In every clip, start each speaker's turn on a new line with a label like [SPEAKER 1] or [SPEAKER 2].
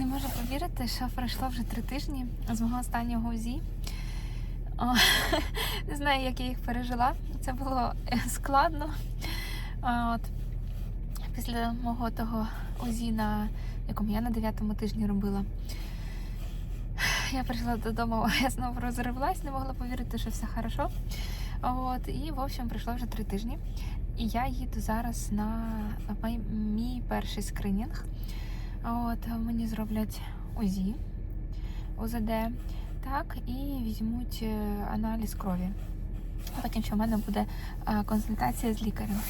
[SPEAKER 1] Не можу повірити, що пройшло вже три тижні з мого останнього УЗІ. О, Не знаю, як я їх пережила. Це було е, складно. От. Після мого того УЗІ, на якому я на дев'ятому тижні робила. Я прийшла додому, я знову розривалась, не могла повірити, що все хорошо. От, і, в общем, пройшло вже три тижні. І я їду зараз на мій перший скринінг. От, мені зроблять УЗІ, УЗД, так, і візьмуть е, аналіз крові. Потім що в мене буде е, консультація з лікарем.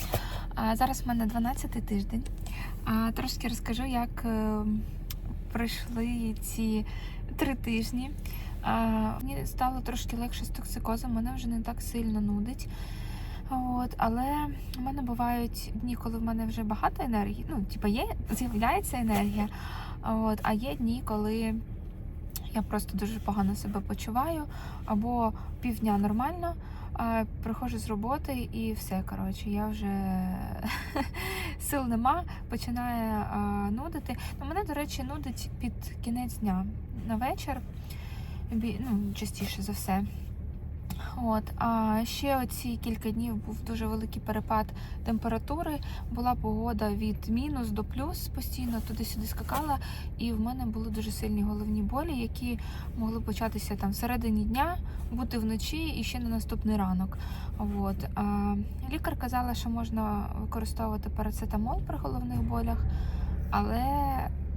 [SPEAKER 1] Зараз в мене 12 тиждень. Трошки розкажу, як е, пройшли ці три тижні. Мені стало трошки легше з токсикозом, мене вже не так сильно нудить. От, але в мене бувають дні, коли в мене вже багато енергії. Ну, типу, є, з'являється енергія. От, а є дні, коли я просто дуже погано себе почуваю, або півдня нормально, а приходжу з роботи і все. Коротше, я вже сил нема, починає а, нудити. Ну, мене, до речі, нудить під кінець дня на вечір, ну, частіше за все. От, а ще оці кілька днів був дуже великий перепад температури. Була погода від мінус до плюс постійно туди-сюди скакала, і в мене були дуже сильні головні болі, які могли початися там всередині дня, бути вночі і ще на наступний ранок. От. А, лікар казала, що можна використовувати парацетамол при головних болях, але,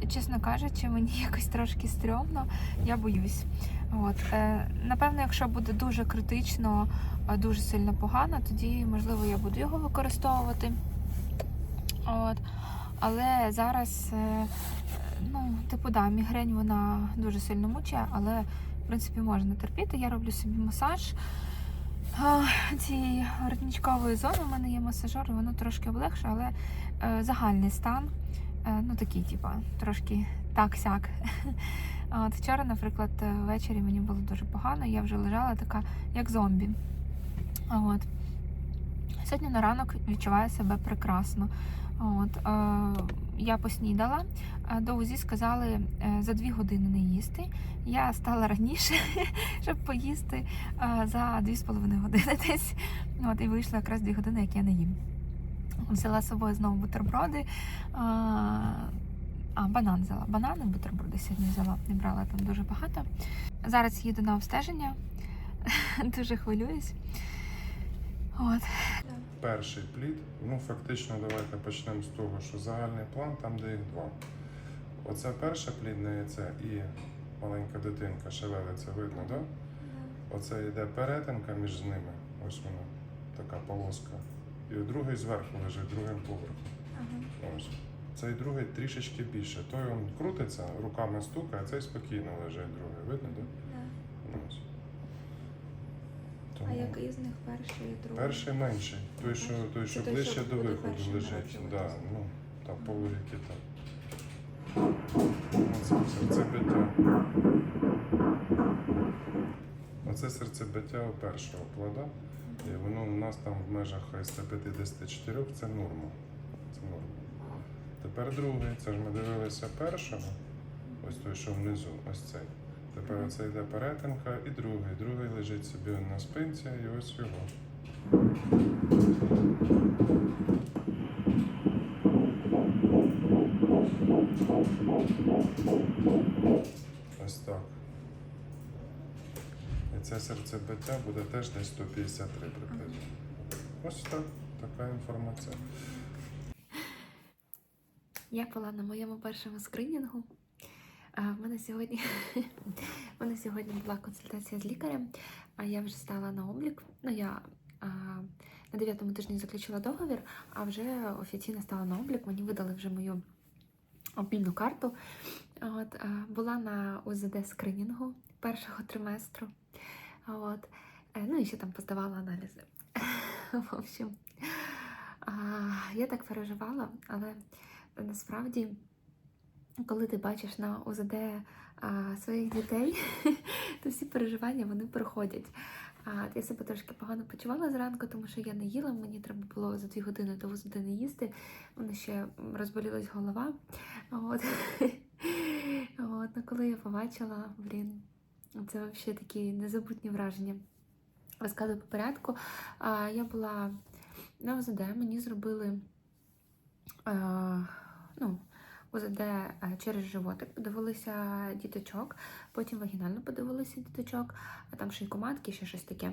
[SPEAKER 1] чесно кажучи, мені якось трошки стрьомно, я боюсь. От, е, напевно, якщо буде дуже критично, е, дуже сильно погано, тоді можливо я буду його використовувати. От. Але зараз, е, ну, типу, да, мігрень вона дуже сильно мучає, але в принципі можна терпіти. Я роблю собі масаж цієї воротничкової зони. У мене є масажер, і воно трошки облегшує, але загальний стан, ну такий, типу, трошки так-сяк. От вчора, наприклад, е, ввечері мені було дуже погано, я вже лежала така, як зомбі. От. Сьогодні на ранок відчуваю себе прекрасно. От, е, я поснідала, е, до УЗІ сказали е, за дві години не їсти. Я стала раніше, щоб поїсти е, за дві з половиною години десь. От, і вийшло якраз дві години, як я не їм. Взяла з собою знову бутерброди. А, банан взяла. Банани, бутерброди сьогодні взяла, не брала там дуже багато. Зараз їду на обстеження, дуже хвилююсь. От.
[SPEAKER 2] Перший плід, ну фактично давайте почнемо з того, що загальний план там, де їх два. Оце перше плідне яйце і маленька дитинка шевелиться, видно, так? Да? Оце йде перетинка між ними, ось вона, така полоска. І другий зверху лежить другим поверхом. Ось. Цей другий трішечки більше. Той він крутиться, руками стукає, а цей спокійно лежить другий. Видно, так? Да? Ось.
[SPEAKER 3] А який з них перший і другий?
[SPEAKER 2] Перший менший, той, що, той, що
[SPEAKER 3] той,
[SPEAKER 2] ближче до виходу лежить. Да, ну, половики так. Оце серцебиття. Оце серцебиття у першого плода. І воно у нас там в межах 154 це норма. Це норма. Тепер другий, це ж ми дивилися першого. Ось той, що внизу, ось цей. Тепер оце йде перетинка і другий. Другий лежить собі на спинці і ось його. Ось так. І це серцебиття буде теж десь 153 приблизно. Ось так, така інформація.
[SPEAKER 1] Я була на моєму першому скринінгу. В мене сьогодні в мене сьогодні була консультація з лікарем, а я вже стала на облік. Ну, я а, на 9 тижні заключила договір, а вже офіційно стала на облік. Мені видали вже мою обмінну карту. От, була на УЗД скринінгу першого триместру. От, е, ну і ще там поздавала аналізи. В общем, я так переживала, але насправді, коли ти бачиш на ОЗД а, своїх дітей, то всі переживання вони проходять. А, я себе трошки погано почувала зранку, тому що я не їла, мені треба було за дві години до ОЗД не їсти. Мене ще розболілась голова. От. коли я побачила, блін, це взагалі такі незабутні враження. Розказую по порядку. А, Я була на ОЗД, мені зробили а, ну, ОЗД а, через животик, подивилися діточок, потім вагінально подивилися діточок, а там шийкоматки, ще щось таке.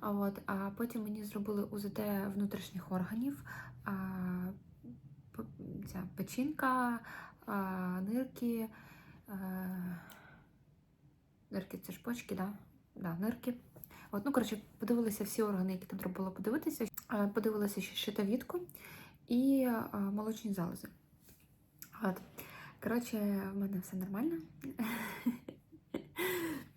[SPEAKER 1] А, от, а потім мені зробили УЗД внутрішніх органів, а, ця печінка, а, нирки. А, нирки це ж почки, да? Да, нирки. От, ну, коротше, подивилися всі органи, які там треба було подивитися. Е, Подивилася ще щитовідку і е, молочні залози. От. Коротше, в мене все нормально.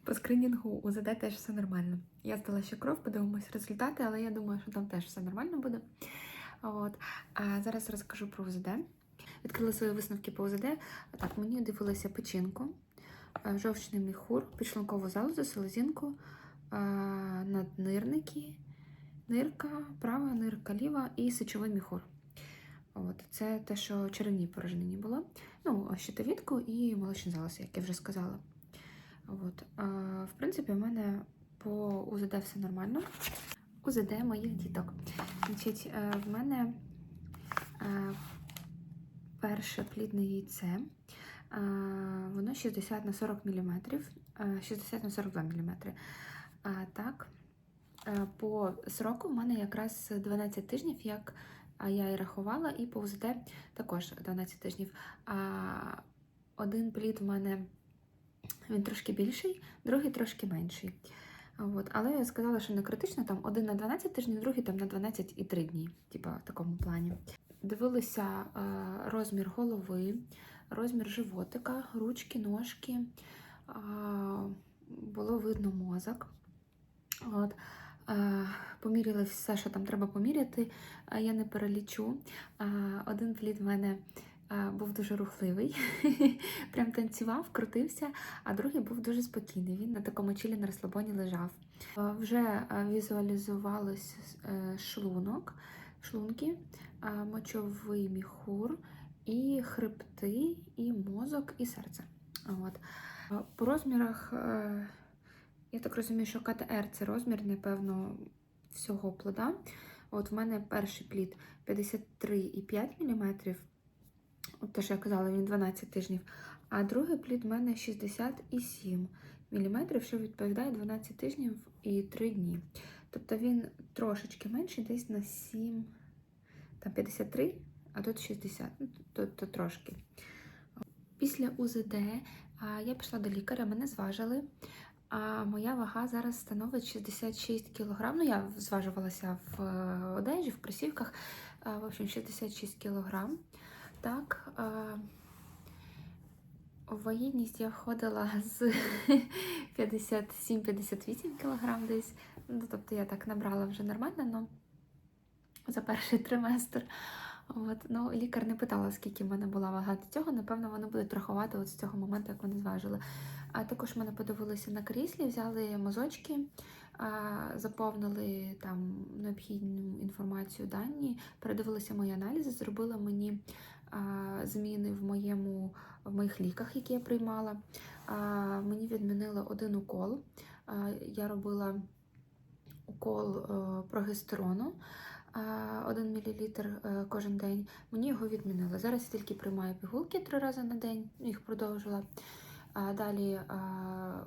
[SPEAKER 1] По скринінгу УЗД теж все нормально. Я здала ще кров, подивимось результати, але я думаю, що там теж все нормально буде. От. А зараз розкажу про УЗД. Відкрила свої висновки по УЗД. Так, мені дивилися печінку, е, жовчний міхур, підшлункову залозу, селезінку, е, наднирники, нирка, права, нирка ліва і сечовий міхур. От, це те, що черевній порожнині було. Ну, щитовідку і молочні залози, як я вже сказала. От, в принципі, у мене по УЗД все нормально. УЗД моїх діток. Значить, е, в мене е, перше плідне яйце. Е, Воно 60 на 40 мм, 60 на 42 мм. А так, по сроку в мене якраз 12 тижнів, як а, я і рахувала, і по УЗД також 12 тижнів. А один плід в мене він трошки більший, другий трошки менший. От. Але я сказала, що не критично, там один на 12 тижнів, другий там на 12 і 3 дні, типа в такому плані. Дивилися е, розмір голови, розмір животика, ручки, ножки. Було видно мозок. От. Поміряли все, що там треба поміряти. Я не перелічу. Один плід в мене був дуже рухливий, прям танцював, крутився, а другий був дуже спокійний. Він на такому чилі на розслабоні лежав. Вже візуалізувалось е, шлунок, шлунки, мочовий міхур, і хребти, і мозок, і серце. От. По розмірах, е, я так розумію, що КТР це розмір, напевно, всього плода. От в мене перший плід 53,5 мм. От те, що я казала, він 12 тижнів. А другий плід в мене 67 мм, що відповідає 12 тижнів і 3 дні. Тобто він трошечки менший, десь на 7, там 53, а тут 60, ну, то, то трошки. Після УЗД я пішла до лікаря, мене зважили. А моя вага зараз становить 66 кг. Ну, я зважувалася в е, одежі, в кросівках. А, В общем, 66 кг. Так. а, У вагітність я входила з 57-58 кг десь. Ну, тобто я так набрала вже нормально, ну за перший триместр. От, ну, лікар не питала, скільки в мене була вага до цього. Напевно, вони будуть рахувати от з цього моменту, як вони зважили. А також мене подивилися на кріслі, взяли мазочки, заповнили там необхідну інформацію, дані, передивилися мої аналізи, зробили мені зміни в моєму в моїх ліках, які я приймала. Мені відмінили один укол. Я робила укол е, прогестерону. 1 мл е, кожен день. Мені його відмінили. Зараз я тільки приймаю пігулки три рази на день, їх продовжила. Далі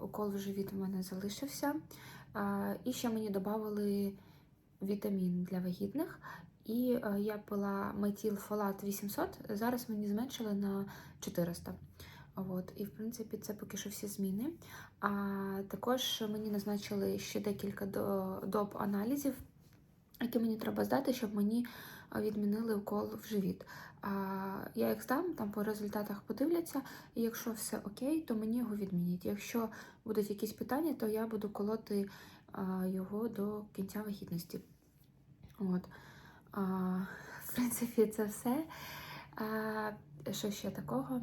[SPEAKER 1] укол в живіт у мене залишився. І ще мені додали вітамін для вагітних. І я пила метілфолат 800, зараз мені зменшили на 400. От, і в принципі це поки що всі зміни. А також мені назначили ще декілька до- доп аналізів, які мені треба здати, щоб мені відмінили укол в живіт. Я їх здам, там по результатах подивляться, і якщо все окей, то мені його відмінять. Якщо будуть якісь питання, то я буду колоти його до кінця вагітності. От. В принципі, це все. Що ще такого?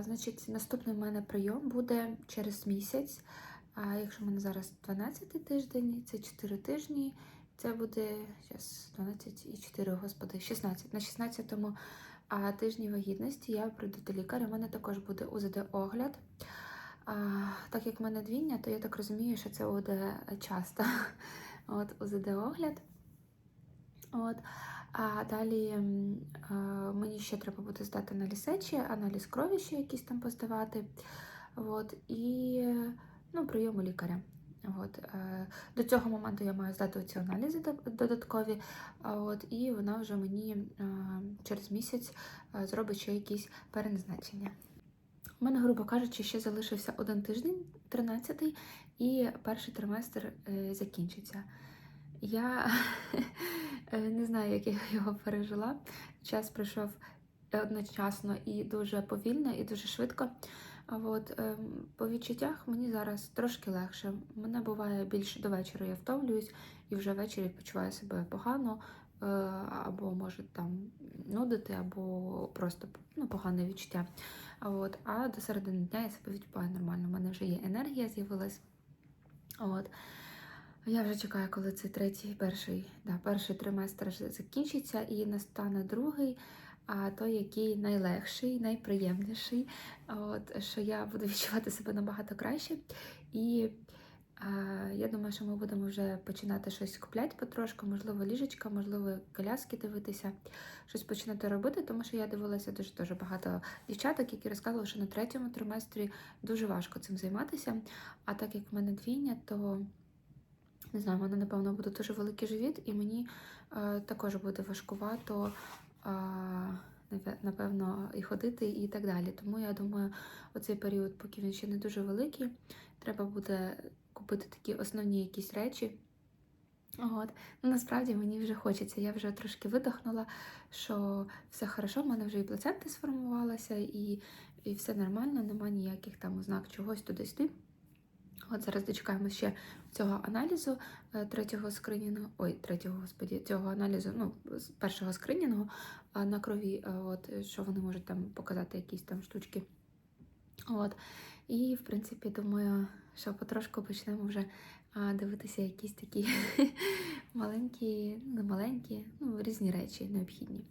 [SPEAKER 1] Значить, наступний в мене прийом буде через місяць. А якщо в мене зараз 12 тиждень, це 4 тижні. Це буде зараз 12 і 4, господи, 16. На 16-му тижні вагітності я прийду до лікаря. У мене також буде УЗД-огляд. Так як в мене двійня, то я так розумію, що це буде часто. От, УЗД-огляд. От. А далі а, мені ще треба буде здати аналіз сечі, аналіз крові ще якісь там поздавати. От. І ну, прийом у лікаря. От. е, До цього моменту я маю здати ці аналізи додаткові, от, і вона вже мені через місяць е, зробить ще якісь переназначення. У мене, грубо кажучи, ще залишився один тиждень, 13-й, і перший триместр е, закінчиться. Я не знаю, як я його пережила. Час пройшов одночасно і дуже повільно, і дуже швидко. А от ем, по відчуттях мені зараз трошки легше. Мене буває більше до вечора я втомлююсь і вже ввечері почуваю себе погано, е, або може там нудити, або просто ну, погане відчуття. А, от, а до середини дня я себе відчуваю нормально. У мене вже є енергія з'явилась. От. Я вже чекаю, коли цей третій, перший, да, перший триместр закінчиться і настане другий, а той, який найлегший, найприємніший. От, що я буду відчувати себе набагато краще. І а, я думаю, що ми будемо вже починати щось купляти потрошку, можливо, ліжечка, можливо, коляски дивитися, щось починати робити, тому що я дивилася дуже дуже багато дівчаток, які розказували, що на третьому триместрі дуже важко цим займатися. А так як в мене двійня, то не знаю, в мене, напевно, буде дуже великий живіт, і мені е, також буде важкувато, напевно, і ходити, і так далі. Тому я думаю, оцей період, поки він ще не дуже великий, треба буде купити такі основні якісь речі. От. Ну, насправді мені вже хочеться. Я вже трошки видохнула, що все хорошо, в мене вже і плацента сформувалася, і, і все нормально, нема ніяких там ознак чогось туди-сюди. От зараз дочекаємо ще цього аналізу е, третього скринінгу, ой, третього, господі, цього аналізу, ну, першого скринінгу на крові, е, от, що вони можуть там показати якісь там штучки. От. І, в принципі, думаю, що потрошку почнемо вже дивитися якісь такі маленькі, не маленькі, ну, різні речі необхідні.